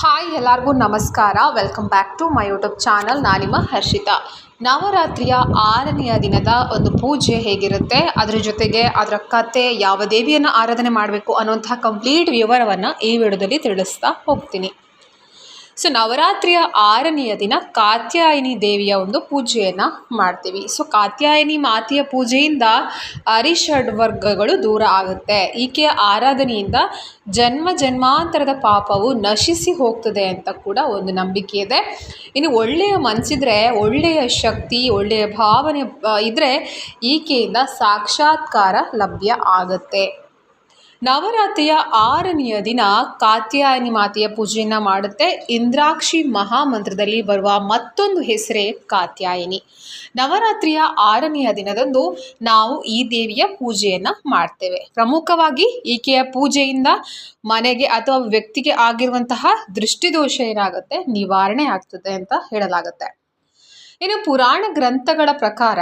Hi ಎಲ್ಲರಿಗೂ ನಮಸ್ಕಾರ. Welcome back to my YouTube channel ನಾನಿಮ್ಮ Harshita. ನವರಾತ್ರಿಯ ಆರನೆಯ ದಿನದ ಒಂದು ಪೂಜೆ ಹೇಗಿರುತ್ತೆ? ಅದರ ಜೊತೆಗೆ ಅದರ ಕತೆ, ಯಾವ ದೇವಿಯನ್ನು ಆರಾಧನೆ ಮಾಡಬೇಕು ಅನ್ನುವಂತಹ ಕಂಪ್ಲೀಟ್ ವಿವರವನ್ನು ಈ ವಿಡಿಯೋದಲ್ಲಿ ತಿಳಿಸ್ತಾ ಹೋಗ್ತೀನಿ. ಸೊ ನವರಾತ್ರಿಯ ಆರನೆಯ ದಿನ ಕಾತ್ಯಾಯಿನಿ ದೇವಿಯ ಒಂದು ಪೂಜೆಯನ್ನು ಮಾಡ್ತೀವಿ. ಸೊ ಕಾತ್ಯಾಯಿನಿ ಮಾತೆಯ ಪೂಜೆಯಿಂದ ಅರಿಷಡ್ವರ್ಗಗಳು ದೂರ ಆಗುತ್ತೆ. ಈಕೆಯ ಆರಾಧನೆಯಿಂದ ಜನ್ಮ ಜನ್ಮಾಂತರದ ಪಾಪವು ನಶಿಸಿ ಹೋಗ್ತದೆ ಅಂತ ಕೂಡ ಒಂದು ನಂಬಿಕೆ ಇದೆ. ಇನ್ನು ಒಳ್ಳೆಯ ಮನಸ್ಸಿದ್ರೆ, ಒಳ್ಳೆಯ ಶಕ್ತಿ, ಒಳ್ಳೆಯ ಭಾವನೆ ಇದ್ದರೆ ಈಕೆಯಿಂದ ಸಾಕ್ಷಾತ್ಕಾರ ಲಭ್ಯ ಆಗುತ್ತೆ. ನವರಾತ್ರಿಯ ಆರನೆಯ ದಿನ ಕಾತ್ಯಾಯನಿ ಮಾತೆಯ ಪೂಜೆಯನ್ನು ಮಾಡುತ್ತೆ. ಇಂದ್ರಾಕ್ಷಿ ಮಹಾಮಂತ್ರದಲ್ಲಿ ಬರುವ ಮತ್ತೊಂದು ಹೆಸರೇ ಕಾತ್ಯಾಯಿನಿ. ನವರಾತ್ರಿಯ ಆರನೆಯ ದಿನದಂದು ನಾವು ಈ ದೇವಿಯ ಪೂಜೆಯನ್ನು ಮಾಡ್ತೇವೆ. ಪ್ರಮುಖವಾಗಿ ಈಕೆಯ ಪೂಜೆಯಿಂದ ಮನೆಗೆ ಅಥವಾ ವ್ಯಕ್ತಿಗೆ ಆಗಿರುವಂತಹ ದೃಷ್ಟಿದೋಷ ಏನಾಗುತ್ತೆ? ನಿವಾರಣೆ ಆಗ್ತದೆ ಅಂತ ಹೇಳಲಾಗುತ್ತೆ. ಇನ್ನು ಪುರಾಣ ಗ್ರಂಥಗಳ ಪ್ರಕಾರ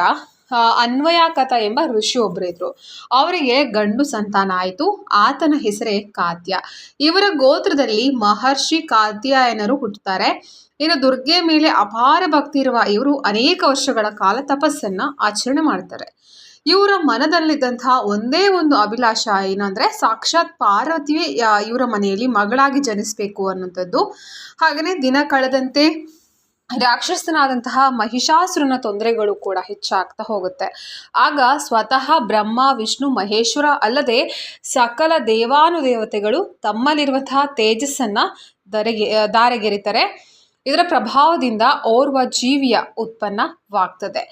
ಅನ್ವಯಾಕತ ಎಂಬ ಋಷಿ ಒಬ್ಬರು ಇದ್ರು ಅವರಿಗೆ ಗಂಡು ಸಂತಾನ ಆಯಿತು, ಆತನ ಹೆಸರೇ ಕಾತ್ಯ. ಇವರ ಗೋತ್ರದಲ್ಲಿ ಮಹರ್ಷಿ ಕಾತ್ಯಾಯನರು ಹುಟ್ಟುತ್ತಾರೆ. ಇನ್ನು ದುರ್ಗೆ ಮೇಲೆ ಅಪಾರ ಭಕ್ತಿ ಇರುವ ಇವರು ಅನೇಕ ವರ್ಷಗಳ ಕಾಲ ತಪಸ್ಸನ್ನ ಆಚರಣೆ ಮಾಡ್ತಾರೆ. ಇವರ ಮನದಲ್ಲಿದ್ದಂತಹ ಒಂದೇ ಒಂದು ಅಭಿಲಾಷ ಏನಂದ್ರೆ ಸಾಕ್ಷಾತ್ ಪಾರ್ವತಿಯೇ ಇವರ ಮನೆಯಲ್ಲಿ ಮಗಳಾಗಿ ಜನಿಸಬೇಕು ಅನ್ನುವಂಥದ್ದು. ಹಾಗೆಯೇ ದಿನ ಕಳೆದಂತೆ ರಾಕ್ಷಸನಾದಂತಹ ಮಹಿಷಾಸುರನ ತೊಂದರೆಗಳು ಕೂಡ ಹೆಚ್ಚಾಗ್ತಾ ಹೋಗುತ್ತೆ. ಆಗ ಸ್ವತಃ ಬ್ರಹ್ಮ, ವಿಷ್ಣು, ಮಹೇಶ್ವರ ಅಲ್ಲದೆ ಸಕಲ ದೇವಾನುದೇವತೆಗಳು ತಮ್ಮಲ್ಲಿರುವಂತಹ ತೇಜಸ್ಸನ್ನು ದರೆಗೆ ದಾರೆಗೆರಿತಾರೆ. ಇದರ ಪ್ರಭಾವದಿಂದ ಓರ್ವ ಜೀವಿಯ ಉತ್ಪನ್ನವಾಗ್ತದೆ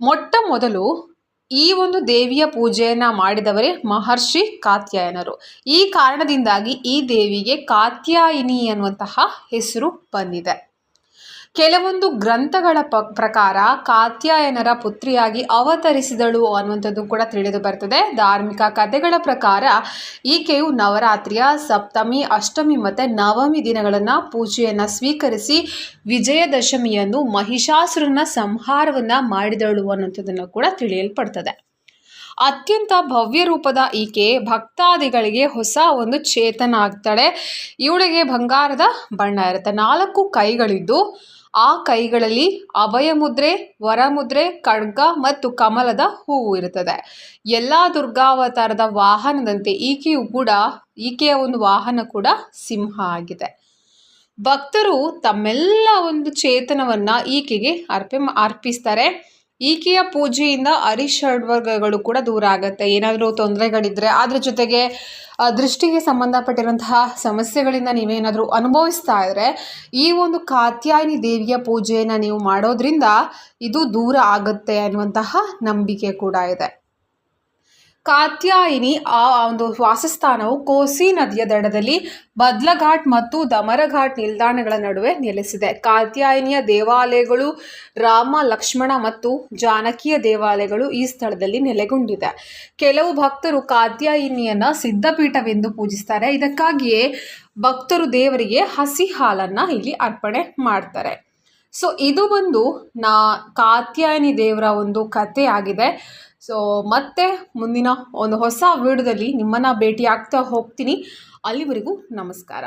ಮೊಟ್ಟ ಮೊದಲು ಈ ಒಂದು ದೇವಿಯ ಪೂಜೆಯನ್ನ ಮಾಡಿದವರೇ ಮಹರ್ಷಿ ಕಾತ್ಯಾಯನರು. ಈ ಕಾರಣದಿಂದಾಗಿ ಈ ದೇವಿಗೆ ಕಾತ್ಯಾಯಿನಿ ಅನ್ನುವಂತಹ ಹೆಸರು ಬಂದಿದೆ. ಕೆಲವೊಂದು ಗ್ರಂಥಗಳ ಪ, ಪ್ರಕಾರ ಕಾತ್ಯಾಯನರ ಪುತ್ರಿಯಾಗಿ ಅವತರಿಸಿದಳು ಅನ್ನುವಂಥದ್ದು ಕೂಡ ತಿಳಿದು ಬರ್ತದೆ. ಧಾರ್ಮಿಕ ಕಥೆಗಳ ಪ್ರಕಾರ ಈಕೆಯು ನವರಾತ್ರಿಯ ಸಪ್ತಮಿ, ಅಷ್ಟಮಿ ಮತ್ತು ನವಮಿ ದಿನಗಳನ್ನು ಪೂಜೆಯನ್ನು ಸ್ವೀಕರಿಸಿ ವಿಜಯದಶಮಿಯನ್ನು ಮಹಿಷಾಸುರನ ಸಂಹಾರವನ್ನು ಮಾಡಿದಳು ಅನ್ನುವಂಥದ್ದನ್ನು ಕೂಡ ತಿಳಿಯಲ್ಪಡ್ತದೆ. ಅತ್ಯಂತ ಭವ್ಯ ರೂಪದ ಈಕೆ ಭಕ್ತಾದಿಗಳಿಗೆ ಹೊಸ ಒಂದು ಚೇತನ ಆಗ್ತಾಳೆ. ಇವಳಿಗೆ ಬಂಗಾರದ ಬಣ್ಣ ಇರುತ್ತೆ. ನಾಲ್ಕು ಕೈಗಳಿದ್ದು ಆ ಕೈಗಳಲ್ಲಿ ಅಭಯ ಮುದ್ರೆ ವರಮುದ್ರೆ, ಖಡ್ಗ ಮತ್ತು ಕಮಲದ ಹೂವು ಇರುತ್ತದೆ. ಎಲ್ಲ ದುರ್ಗಾವತಾರದ ವಾಹನದಂತೆ ಈಕೆಯು ಕೂಡ, ಈಕೆಯ ಒಂದು ವಾಹನ ಕೂಡ ಸಿಂಹ ಆಗಿದೆ. ಭಕ್ತರು ತಮ್ಮೆಲ್ಲ ಒಂದು ಚೇತನವನ್ನು ಈಕೆಗೆ ಅರ್ಪಿ, ಅರ್ಪಿಸ್ತಾರೆ. ಈಕೆಯ ಪೂಜೆಯಿಂದ ಅರಿಷಡ್ವರ್ಗಗಳು ಕೂಡ ದೂರ ಆಗುತ್ತೆ. ಏನಾದರೂ ತೊಂದರೆಗಳಿದ್ದರೆ ಅದ್ರ ಜೊತೆಗೆ ದೃಷ್ಟಿಗೆ ಸಂಬಂಧಪಟ್ಟಿರುವಂತಹ ಸಮಸ್ಯೆಗಳಿಂದ ನೀವೇನಾದರೂ ಅನುಭವಿಸ್ತಾ ಇದ್ದರೆ ಈ ಒಂದು ಕಾತ್ಯಾಯಿನಿ ದೇವಿಯ ಪೂಜೆಯನ್ನು ನೀವು ಮಾಡೋದ್ರಿಂದ ಇದು ದೂರ ಆಗುತ್ತೆ ಅನ್ನುವಂತಹ ನಂಬಿಕೆ ಕೂಡ ಇದೆ. ಕಾತ್ಯಾಯಿನಿ ಆ ಒಂದು ವಾಸಸ್ಥಾನವು ಕೋಸಿ ನದಿಯ ದಡದಲ್ಲಿ ಬದ್ಲಘಾಟ್ ಮತ್ತು ದಮರಘಾಟ್ ನಿಲ್ದಾಣಗಳ ನಡುವೆ ನೆಲೆಸಿದೆ. ಕಾತ್ಯಾಯಿನಿಯ ದೇವಾಲಯಗಳು ರಾಮ, ಲಕ್ಷ್ಮಣ ಮತ್ತು ಜಾನಕಿಯ ದೇವಾಲಯಗಳು ಈ ಸ್ಥಳದಲ್ಲಿ ನೆಲೆಗೊಂಡಿದೆ. ಕೆಲವು ಭಕ್ತರು ಕಾತ್ಯಾಯಿನಿಯನ್ನ ಸಿದ್ಧಪೀಠವೆಂದು ಪೂಜಿಸ್ತಾರೆ. ಇದಕ್ಕಾಗಿಯೇ ಭಕ್ತರು ದೇವರಿಗೆ ಹಸಿ ಹಾಲನ್ನು ಇಲ್ಲಿ ಅರ್ಪಣೆ ಮಾಡ್ತಾರೆ. ಸೊ ಇದು ಬಂದು ನಾ ಕಾತ್ಯಾಯಿನಿ ದೇವರ ಒಂದು ಕಥೆ ಆಗಿದೆ ಸೊ ಮತ್ತೆ ಮುಂದಿನ ಒಂದು ಹೊಸ ವಿಡಿಯೋದಲ್ಲಿ ನಿಮ್ಮನ್ನು ಭೇಟಿ ಆಗ್ತಾ ಹೋಗ್ತೀನಿ. ಅಲ್ಲಿವರೆಗೂ ನಮಸ್ಕಾರ.